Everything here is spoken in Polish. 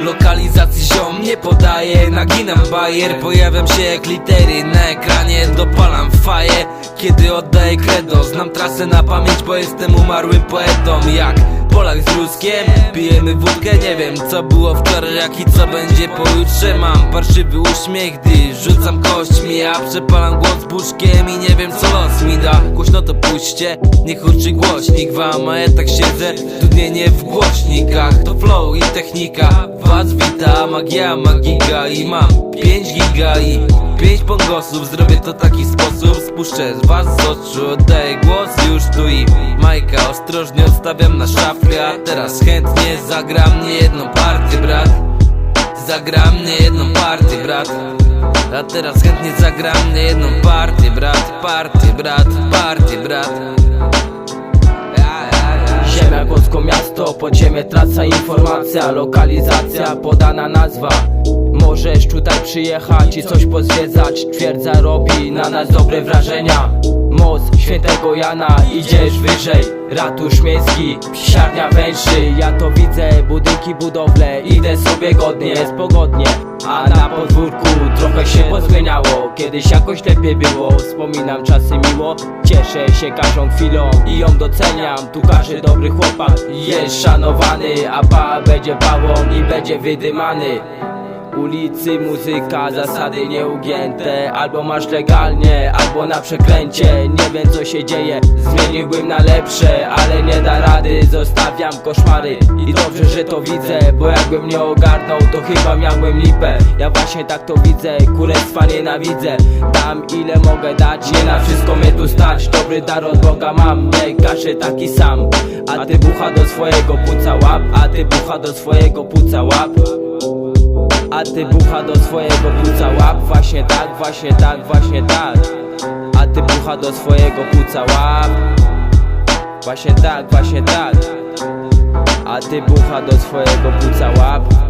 Lokalizacji ziom nie podaję Naginam bajer, pojawiam się jak litery Na ekranie. Dopalam faję Kiedy oddaję credo Znam trasę na pamięć, bo jestem umarłym poetą. Jak Polak z Ruskiem Pijemy wódkę, nie wiem co było wczoraj Jak i co będzie pojutrze. Mam parszywy uśmiech, gdy rzucam kośćmi Ja przepalam głos buszkiem i nie wiem co los mi da. Głośno to puśćcie, niech huczy głośnik wam A ja tak siedzę, dudnienie w głośnikach. To flow technika, was wita Magia, magiga i mam 5 giga i 5 pongosów. Zrobię to taki sposób, spuszczę z was z oczu Oddaję głos już tu i Majka Ostrożnie odstawiam na szafkę. A teraz chętnie zagram nie jedną partię brat. Zagram nie jedną partię brat. A teraz chętnie zagram nie jedną partię brat. Partię brat, partię brat Głosko miasto, podziemie, traca, informacja Lokalizacja, podana nazwa. Możesz tutaj przyjechać i coś pozwiedzać Twierdza robi na nas dobre wrażenia Most świętego Jana, idziesz wyżej Ratusz miejski, psiarnia węży Ja to widzę, budynki, budowle Idę sobie godnie, jest pogodnie. A na podwórku trochę się pozmieniało. Kiedyś jakoś lepiej było Wspominam czasy miło. Cieszę się każdą chwilą i ją doceniam. Tu każdy dobry chłopak jest szanowany A pa będzie pałą i będzie wydymany Ulicy, muzyka, zasady nieugięte. Albo masz legalnie, albo na przekręcie. Nie wiem co się dzieje, zmieniłbym na lepsze Ale nie da rady, zostawiam koszmary. I dobrze, że to widzę, bo jakbym nie ogarnął To chyba miałbym lipę. Ja właśnie tak to widzę, kurestwa nienawidzę. Dam ile mogę dać, nie na wszystko mnie tu stać. Dobry dar od Boga mam, nie każdy taki sam. A ty bucha do swojego płuca łap A ty bucha do swojego płuca łap a ty bucha do swojego płuca łap Właśnie tak, właśnie tak, właśnie tak. A ty bucha do swojego płuca łap Właśnie tak, właśnie tak. A ty bucha do swojego płuca łap